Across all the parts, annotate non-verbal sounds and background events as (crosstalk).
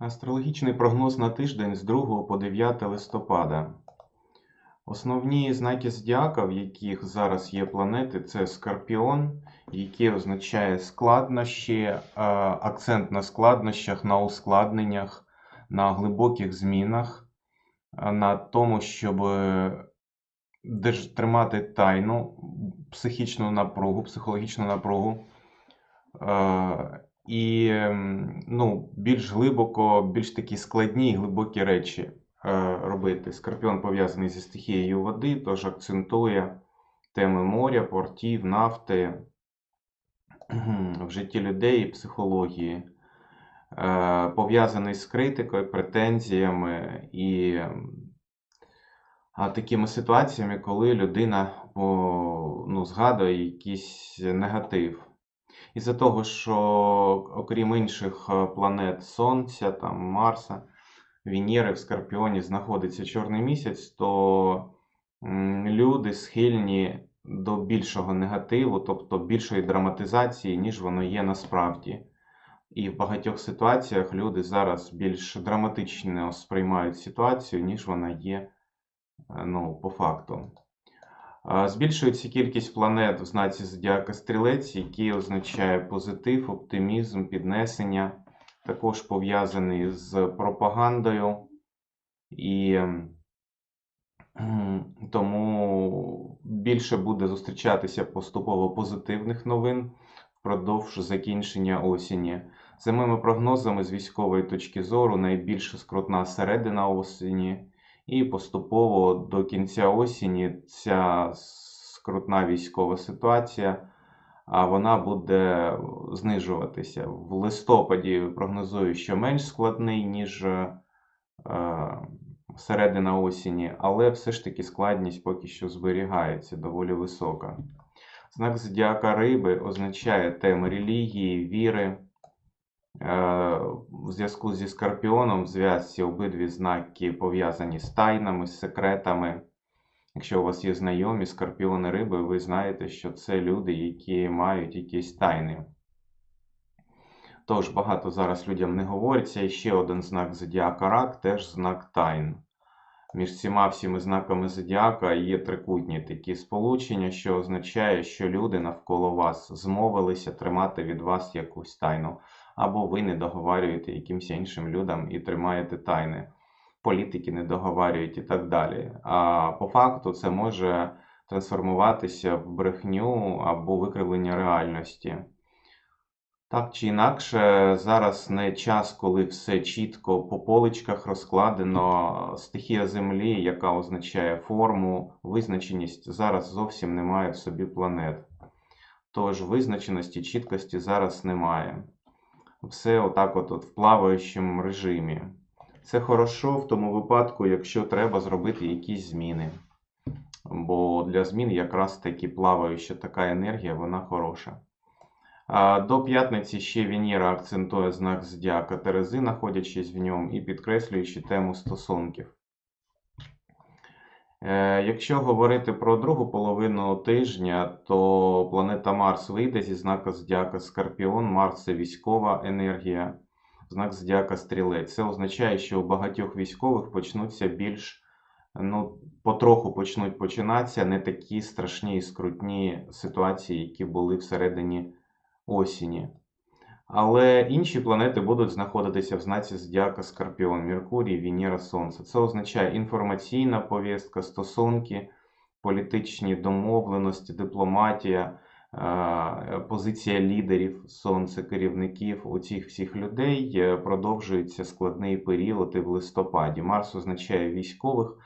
Астрологічний прогноз на тиждень з 2 по 9 листопада. Основні знаки зодіака, в яких зараз є планети, це Скорпіон, який означає складнощі, е, акцент на складнощах, на ускладненнях, на глибоких змінах, е, на тому, щоб тримати тайну, психічну напругу, психологічну напругу. І ну, більш глибоко, більш такі складні і глибокі речі е, робити. Скорпіон пов'язаний зі стихією води, тож акцентує теми моря, портів, нафти в житті людей і психології. Е, Пов'язаний з критикою, претензіями і м, такими ситуаціями, коли людина ну, згадує якийсь негатив. Із-за того, що окрім інших е, планет Сонця, там, Марса, Венери в Скорпіоні знаходиться чорний місяць, то люди схильні до більшого негативу, тобто більшої драматизації, ніж воно є насправді. І в багатьох ситуаціях люди зараз більш драматично сприймають ситуацію, ніж вона є е, ну, по факту. Збільшується кількість планет в знаці Зодіака Стрілець, який означає позитив, оптимізм, піднесення, також пов'язаний з пропагандою. І (clears throat) тому більше буде зустрічатися поступово позитивних новин впродовж закінчення осені. За моїми прогнозами, з військової точки зору, найбільш скрутна середина осені. І поступово до кінця осені ця скрутна військова ситуація вона буде знижуватися. В листопаді прогнозую, що менш складний, ніж е, середина осені, але все ж таки складність поки що зберігається доволі висока. Знак зодіака риби означає теми релігії, віри. Е, В зв'язку зі Скорпіоном в зв'язці обидві знаки пов'язані з тайнами, з секретами. Якщо у вас є знайомі скорпіони риби, ви знаєте, що це люди, які мають якісь тайни. Тож багато зараз людям не говориться. І ще один знак зодіака рак теж знак тайн. Між цими всіми знаками зодіака є трикутні такі сполучення, що означає, що люди навколо вас змовилися тримати від вас якусь тайну, або ви не договарюєте якимось іншим людям і тримаєте тайни. Політики не договарюють і так далі. А по факту це може трансформуватися в брехню або викривлення реальності. Так чи інакше, зараз не час, коли все чітко по поличках розкладено. Стихія Землі, яка означає форму, визначеність, зараз зовсім немає в собі планет. Тож визначеності, чіткості зараз немає. Все отак от, от в плаваючому режимі. Це хорошо в тому випадку, якщо треба зробити якісь зміни. Бо для змін якраз таки плаваюча така енергія, вона хороша. До п'ятниці ще Венера акцентує знак зодіака Терези, знаходячись в ньому, і підкреслюючи тему стосунків. Е, Якщо говорити про другу половину тижня, то планета Марс вийде зі знака зодіака Скорпіон. Марс це військова енергія, знак зодіака Стрілець. Це означає, що у багатьох військових почнуться більш, ну, потроху почнуть починатися не такі страшні і скрутні ситуації, які були всередині осені. Але інші планети будуть знаходитися в знаці Зодіака Скорпіон, Меркурій, Венера, Сонце. Це означає інформаційна повістка, стосунки, політичні домовленості, дипломатія, е, позиція лідерів, сонце, керівників у цих всіх людей е, продовжується складний період і в листопаді. Марс означає військових,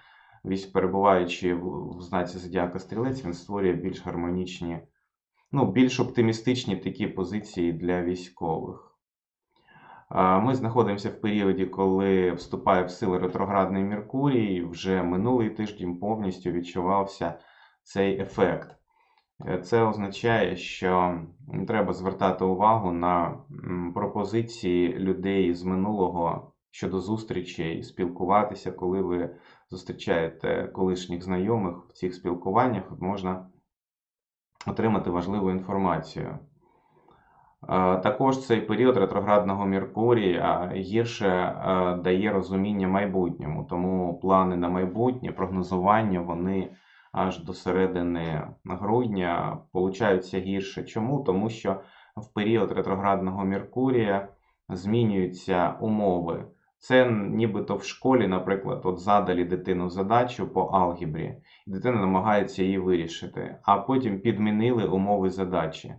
військ, перебуваючи в знаці Зодіака Стрілець, він створює більш гармонічні ну, більш оптимістичні такі позиції для військових. Ми знаходимося в періоді, коли вступає в силу ретроградний Меркурій. Вже минулий тиждень повністю відчувався цей ефект. Е, Це означає, що треба звертати увагу на пропозиції людей з минулого щодо зустрічей, спілкуватися, коли ви зустрічаєте колишніх знайомих в цих спілкуваннях, можна отримати важливу інформацію. Також цей період ретроградного Меркурія гірше е, дає розуміння майбутньому, тому плани на майбутнє, прогнозування вони аж до середини грудня получаються гірше. Чому? Тому що в період ретроградного Меркурія змінюються умови. Це нібито в школі, наприклад, от задалі дитину задачу по алгебрі, дитина намагається її вирішити, а потім підмінили умови задачі.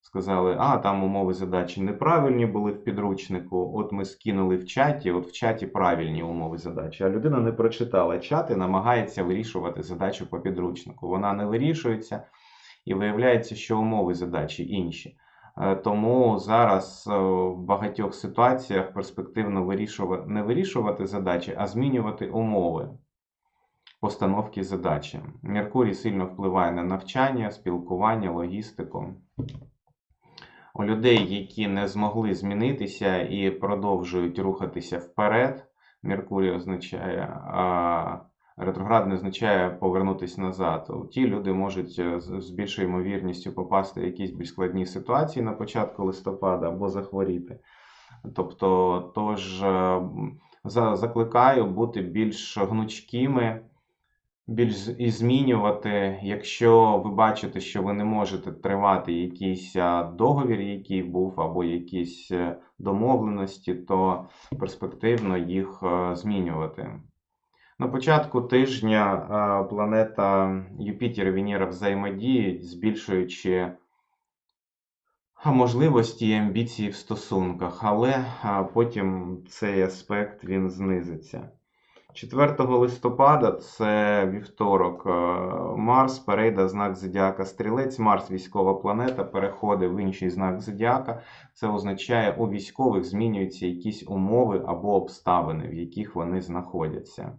Сказали, а там умови задачі неправильні були в підручнику. От ми скинули в чаті, от в чаті правильні умови задачі. А людина не прочитала чат і намагається вирішувати задачу по підручнику. Вона не вирішується, і виявляється, що умови задачі інші. Е, Тому зараз е, в багатьох ситуаціях перспективно вирішувати, не вирішувати задачі, а змінювати умови постановки задачі. Меркурій сильно впливає на навчання, спілкування, логістику. У людей, які не змогли змінитися і продовжують рухатися вперед, Меркурій означає, ретроград не означає повернутися назад. Ті люди можуть е, з більшою ймовірністю попасти в якісь більш складні ситуації на початку листопада або захворіти. Тобто, тож е, закликаю бути більш гнучкими, більш і змінювати, якщо ви бачите, що ви не можете тривати якийсь договір, який був, або якісь е, домовленості, то перспективно їх е, змінювати. На початку тижня е, планета Юпітер і Венера взаємодіють, збільшуючи можливості і амбіції в стосунках, але потім цей аспект він знизиться. 4 листопада, це вівторок, е, Марс перейде знак Зодіака Стрілець. Марс військова планета, переходить в інший знак Зодіака. Це означає, у військових змінюються якісь умови або обставини, в яких вони знаходяться.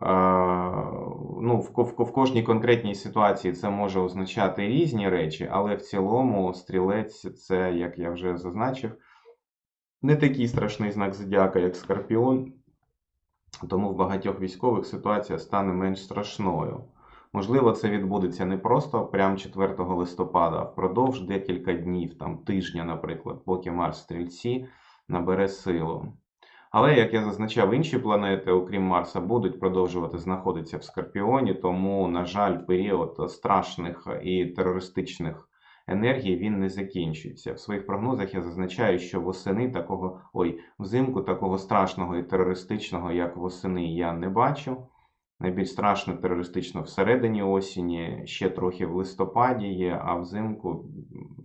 Ну, в, в, в кожній конкретній ситуації це може означати різні речі, але в цілому стрілець це, як я вже зазначив, не такий страшний знак зодіака, як Скорпіон, тому в багатьох військових ситуація стане менш страшною. Можливо, це відбудеться не просто прямо 4 листопада, а впродовж декілька днів, там тижня, наприклад, поки Марс стрільці набере силу. Але, як я зазначав, інші планети, окрім Марса, будуть продовжувати знаходитися в Скорпіоні, тому, на жаль, період страшних і терористичних енергій він не закінчується. В своїх прогнозах я зазначаю, що восени такого, ой, взимку такого страшного і терористичного, як восени, я не бачу. Найбільш страшно терористично всередині осені, ще трохи в листопаді є, а взимку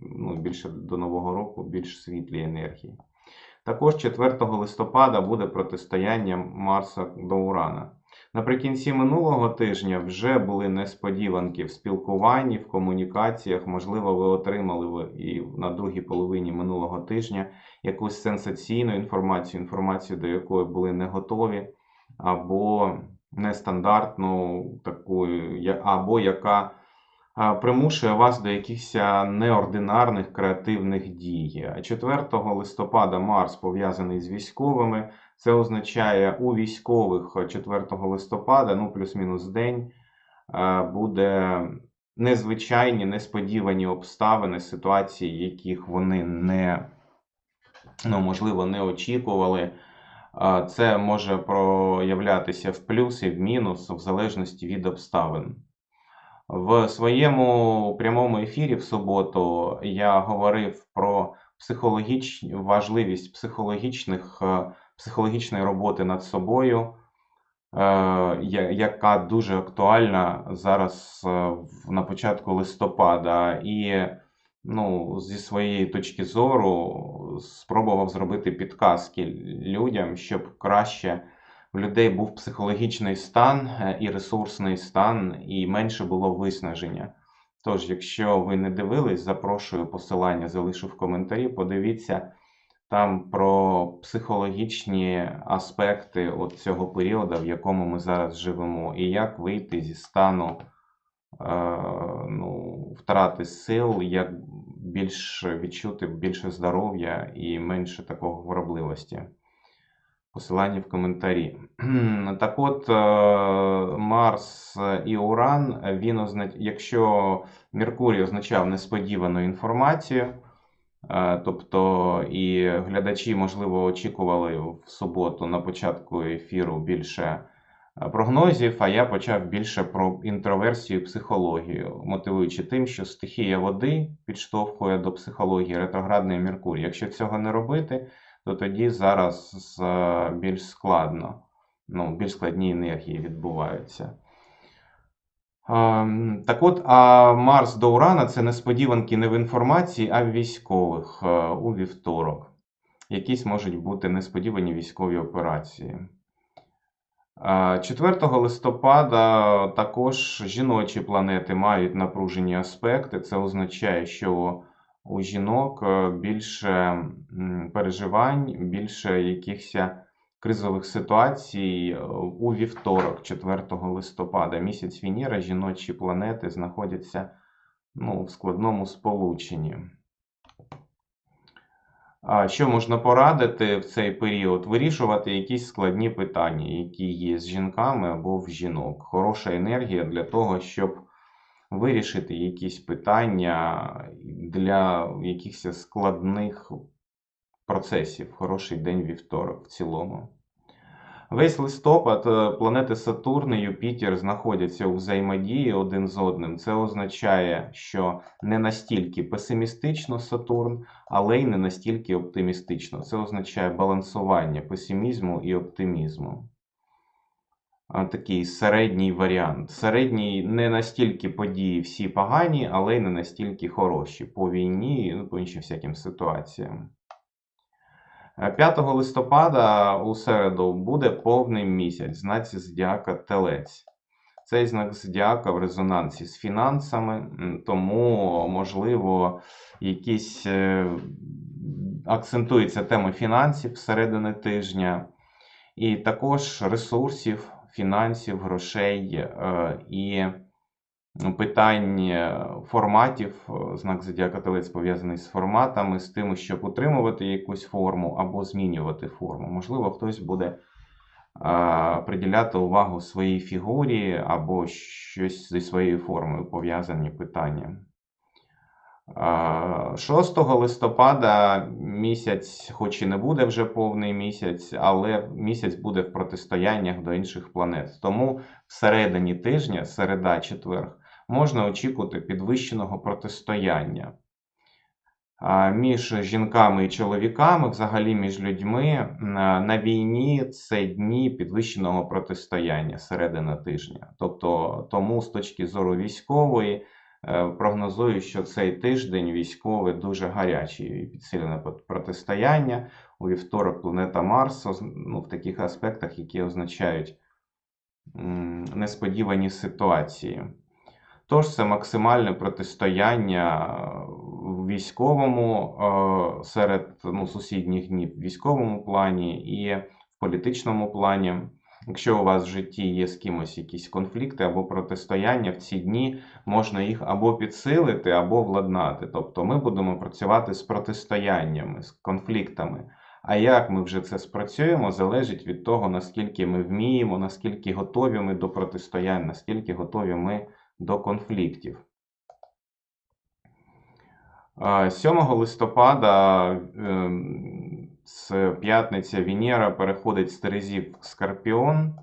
ну, більше до Нового року більш світлі енергії. Також 4 листопада буде протистояння Марса до Урана. Наприкінці минулого тижня вже були несподіванки в спілкуванні, в комунікаціях. Можливо, ви отримали і на другій половині минулого тижня якусь сенсаційну інформацію, інформацію, до якої були не готові, або нестандартну, таку, або яка примушує вас до якихось неординарних креативних дій. 4 листопада Марс пов'язаний з військовими. Це означає у військових 4 листопада, ну плюс-мінус день, буде незвичайні, несподівані обставини, ситуації, яких вони не, ну, можливо, не очікували. Це може проявлятися в плюс і в мінус, в залежності від обставин. В своєму прямому ефірі в суботу я говорив про психологіч... важливість психологічних, е, психологічної роботи над собою, е, яка дуже актуальна зараз е, на початку листопада. І ну, зі своєї точки зору спробував зробити підказки людям, щоб краще людей був психологічний стан е, і ресурсний стан, і менше було виснаження. Тож, якщо ви не дивились, запрошую посилання, залишу в коментарі. Подивіться там про психологічні аспекти от цього періоду, в якому ми зараз живемо, і як вийти зі стану е, ну, втрати сил, як більш відчути більше здоров'я і менше такого хворобливості. Посилання в коментарі. Так от, е, Марс і Уран, він означ... якщо Меркурій означав несподівану інформацію, Е, Тобто і глядачі, можливо, очікували в суботу на початку ефіру більше е, прогнозів, а я почав більше про інтроверсію і психологію, мотивуючи тим, що стихія води підштовхує до психології ретроградний Меркурій. Якщо цього не робити, то тоді зараз більш складно, ну, більш складні енергії відбуваються. Ем, Так от, а Марс до Урана це несподіванки не в інформації, а в військових е, у вівторок. Якісь можуть бути несподівані військові операції. Е, 4 листопада також жіночі планети мають напружені аспекти. Це означає, що у жінок е, більше переживань, більше якихось кризових ситуацій е, у вівторок, 4 листопада. Місяць Венера, жіночі планети знаходяться ну, в складному сполученні. Що можна порадити в цей період? Вирішувати якісь складні питання, які є з жінками або в жінок. Хороша енергія для того, щоб вирішити якісь питання для якихось складних процесів. Хороший день вівторок в цілому. Весь листопад е, планети Сатурн і Юпітер знаходяться у взаємодії один з одним. Це означає, що не настільки песимістично Сатурн, але й не настільки оптимістично. Це означає балансування песимізму і оптимізму. Такий середній варіант. Середній не настільки події всі погані, але й не настільки хороші по війні, ну, по іншим всяким ситуаціям. Е, 5 листопада у середу буде повний місяць, знаці зодіака Телець. Цей знак зодіака в резонансі з фінансами, тому, можливо, якісь е, акцентується тема фінансів середини тижня, і також ресурсів, фінансів, грошей е, і питань е, форматів. Е, Знак зодіака Телець пов'язаний з форматами, з тим, щоб утримувати якусь форму або змінювати форму. Можливо, хтось буде приділяти увагу своїй фігурі або щось зі своєю формою пов'язані питання. А, 6 листопада місяць, хоч і не буде вже повний місяць, але місяць буде в протистояннях до інших планет. Тому всередині тижня, середа, четверг, можна очікувати підвищеного протистояння між жінками і чоловіками, взагалі між людьми на, війні це дні підвищеного протистояння середина тижня. Тобто, тому з точки зору військової прогнозую, що цей тиждень військовий дуже гарячий і підсилене протистояння. У вівторок планета Марс ну, в таких аспектах, які означають несподівані ситуації. Тож це максимальне протистояння в військовому е, серед ну, сусідніх днів в військовому плані і в політичному плані. Якщо у вас в житті є з кимось якісь конфлікти або протистояння в ці дні, можна їх або підсилити, або владнати. Тобто ми будемо працювати з протистояннями, з конфліктами. А як ми вже це спрацюємо, залежить від того, наскільки ми вміємо, наскільки готові ми до протистоянь, наскільки готові ми до конфліктів. 7 листопада ем, з п'ятниця Венера переходить з Терезів в Скорпіон.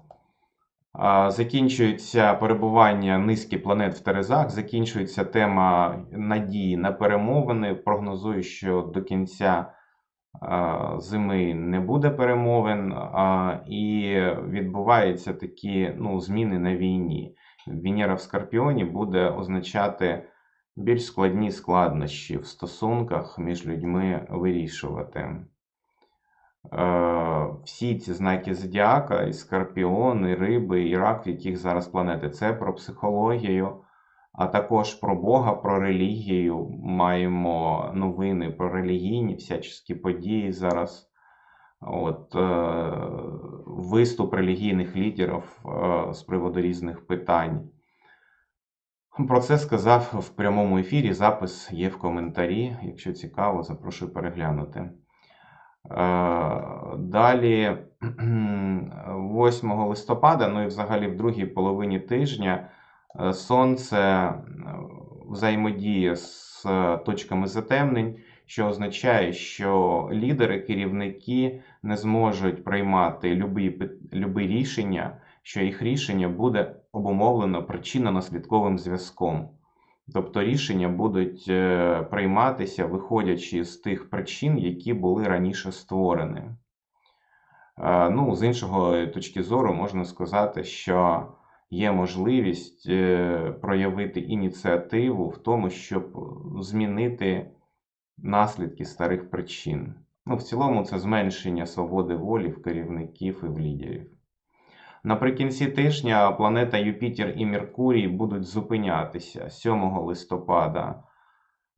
Закінчується перебування низки планет в Терезах, закінчується тема надії на перемовини. Прогнозую, що до кінця зими не буде перемовин, і відбуваються такі ну, зміни на війні. Венера в Скорпіоні буде означати більш складні складнощі в стосунках між людьми вирішувати. Е, Всі ці знаки зодіака, і Скорпіон, і Риби, і Рак, в яких зараз планети, це про психологію, а також про Бога, про релігію. Маємо новини про релігійні всячески події зараз. От, е, виступ релігійних лідерів е, з приводу різних питань. Про це сказав в прямому ефірі. Запис є в коментарі. Якщо цікаво, запрошую переглянути. Е, Далі, 8 листопада, ну і взагалі в другій половині тижня, е, Сонце е, взаємодіє з точками затемнень, що означає, що лідери, керівники не зможуть приймати любі, любі рішення, що їх рішення буде обумовлено причинно-наслідковим зв'язком. Тобто рішення будуть е, прийматися, виходячи з тих причин, які були раніше створені. Е, Ну, з іншого точки зору, можна сказати, що є можливість е, проявити ініціативу в тому, щоб змінити наслідки старих причин. Ну, в цілому, це зменшення свободи волі в керівників і в лідерів. Наприкінці тижня планета Юпітер і Меркурій будуть зупинятися 7 листопада.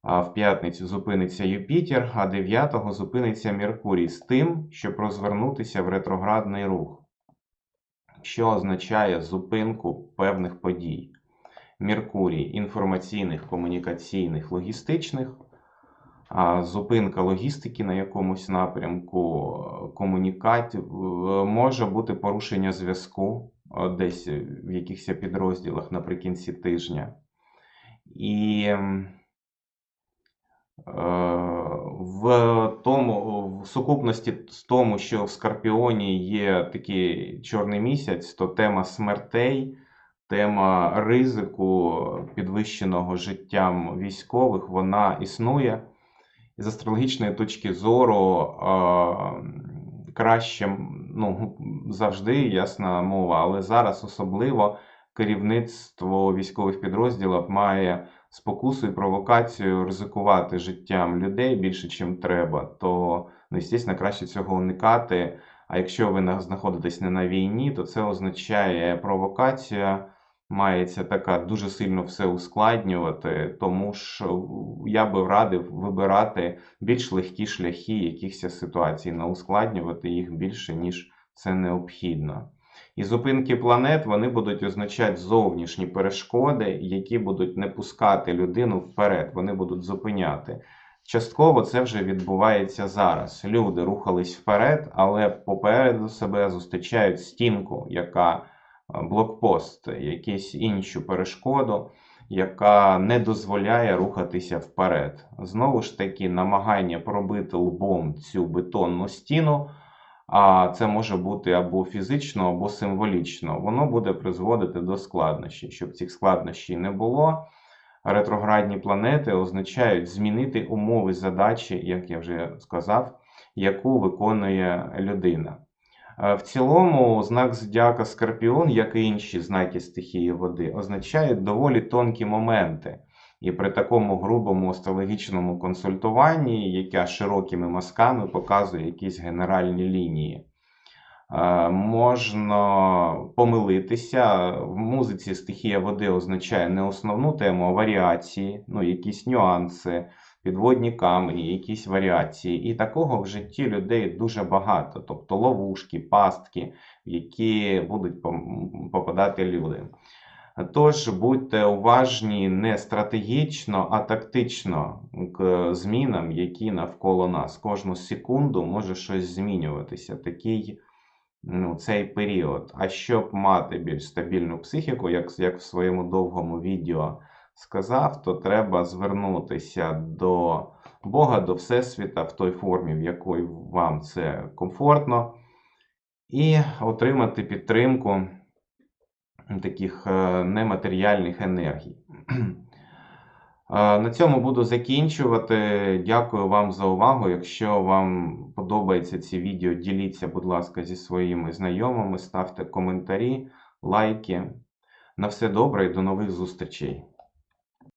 В п'ятницю зупиниться Юпітер, а 9 зупиниться Меркурій з тим, щоб розвернутися в ретроградний рух, що означає зупинку певних подій. Меркурій інформаційних, комунікаційних, логістичних, зупинка логістики на якомусь напрямку, комунікацій, може бути порушення зв'язку е, десь в якихось підрозділах наприкінці тижня. І е, в тому, в сукупності з тому, що в Скорпіоні є такий чорний місяць, то тема смертей, тема ризику підвищеного життям військових, вона існує. З астрологічної точки зору краще, ну, завжди ясна мова, але зараз особливо керівництво військових підрозділів має спокусу і провокацію ризикувати життям людей більше, ніж треба, то, ну, звісно, краще цього уникати. А якщо ви на- знаходитесь не на війні, то це означає провокація. Мається така дуже сильно все ускладнювати, тому ж я би радив вибирати більш легкі шляхи якихось ситуацій, не ускладнювати їх більше, ніж це необхідно. І зупинки планет вони будуть означати зовнішні перешкоди, які будуть не пускати людину вперед, вони будуть зупиняти. Частково це вже відбувається зараз. Люди рухались вперед, але попереду себе зустрічають стінку, яка блокпост, якусь іншу перешкоду, яка не дозволяє рухатися вперед. Знову ж таки, намагання пробити лбом цю бетонну стіну, а це може бути або фізично, або символічно, воно буде призводити до складнощів. Щоб цих складнощів не було, ретроградні планети означають змінити умови задачі, як я вже сказав, яку виконує людина. Е, В цілому, знак зодіака Скорпіон, як і інші знаки стихії води, означають доволі тонкі моменти. І при такому грубому астрологічному консультуванні, яке широкими мазками показує якісь генеральні лінії, е, можна помилитися. В музиці стихія води означає не основну тему, а варіації, ну, якісь нюанси підводні камені, якісь варіації. І такого в житті людей дуже багато, тобто ловушки, пастки, в які будуть попадати люди. Тож будьте уважні не стратегічно, а тактично к змінам, які навколо нас. Кожну секунду може щось змінюватися. Такий ну, цей період. А щоб мати більш стабільну психіку, як, як в своєму довгому відео сказав, то треба звернутися до Бога, до Всесвіта в той формі, в якій вам це комфортно, і отримати підтримку таких е, нематеріальних енергій. Е, На цьому буду закінчувати. Дякую вам за увагу. Якщо вам подобаються ці відео, діліться, будь ласка, зі своїми знайомими, ставте коментарі, лайки. На все добре і до нових зустрічей!